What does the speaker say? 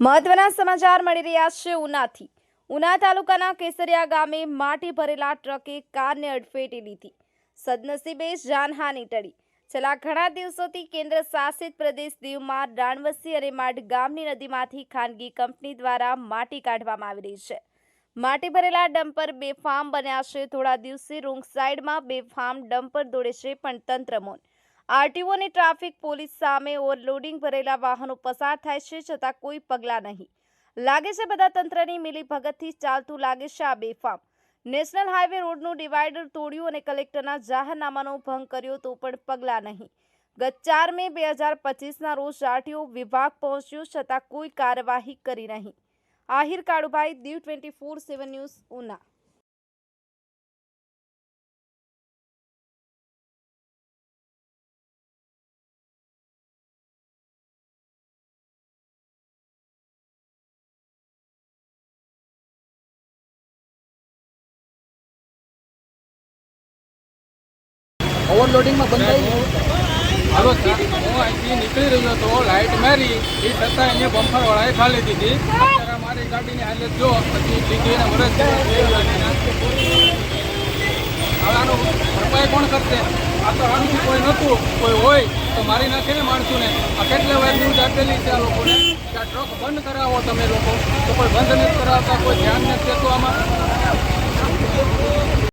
મહત્વના સમાચાર મળી રહ્યા છે ઉનાથી. ઉના તાલુકાના કેસરિયા ગામે માટી ભરેલા ટ્રકે કારને અડફેટી લીધી. સદનસીબે જાનહાની ટળી. છેલ્લા ઘણા દિવસોથી કેન્દ્ર શાસિત પ્રદેશ દીવમાં રાણવસી અને માઢ ગામની નદીમાંથી ખાનગી કંપની દ્વારા માટી કાઢવામાં આવી રહી છે. માટી ભરેલા ડમ્પર બેફામ બન્યા છે. થોડા દિવસે રોંગ સાઈડમાં બેફામ ડમ્પર દોડે છે પણ તંત્ર મૌન. આરટીઓ અને ટ્રાફિક, પોલીસ સામે ઓવરલોડિંગ, ભરેલા વાહનો પસાર થાય છે છતાં કોઈ પગલાં નહીં. લાગે છે બધા તંત્રની મિલી ભગતથી ચાલતું લાગે છે આ બેફામ. નેશનલ હાઈવે રોડનું ડિવાઈડર તોડ્યું અને કલેક્ટરના જાહેરનામાનો ભંગ કર્યો તો પણ પગલાં નહીં. ગત ચાર મે બે હજાર પચીસના રોજ આરટીઓ વિભાગ પહોંચ્યો છતાં કોઈ કાર્યવાહી કરી નહીં. Ahir Kalubhai, Diu twenty four seven news, Una. ઓવરલોડિંગમાં બંધાઈ હાલો હું અહીંથી નીકળી રહ્યો હતો લાઇટ મારી, એ છતાં અહીંયા બમ્પર વાળાએ ખાલી દીધી. મારી ગાડીની હાલત જો, પછી લીધી એને વરસ આનું ભરપાઈ કોણ કરશે? આ તો આનું કોઈ નહોતું, કોઈ હોય, તો મારી નાખે ને માણસોને. આ કેટલા વાર ન્યૂઝ આપેલી છે આ લોકોને? કે આ ટ્રક બંધ કરાવો તમે લોકો. તો કોઈ બંધ નથી કરાવતા, કોઈ ધ્યાન નથી દેતું આમાં.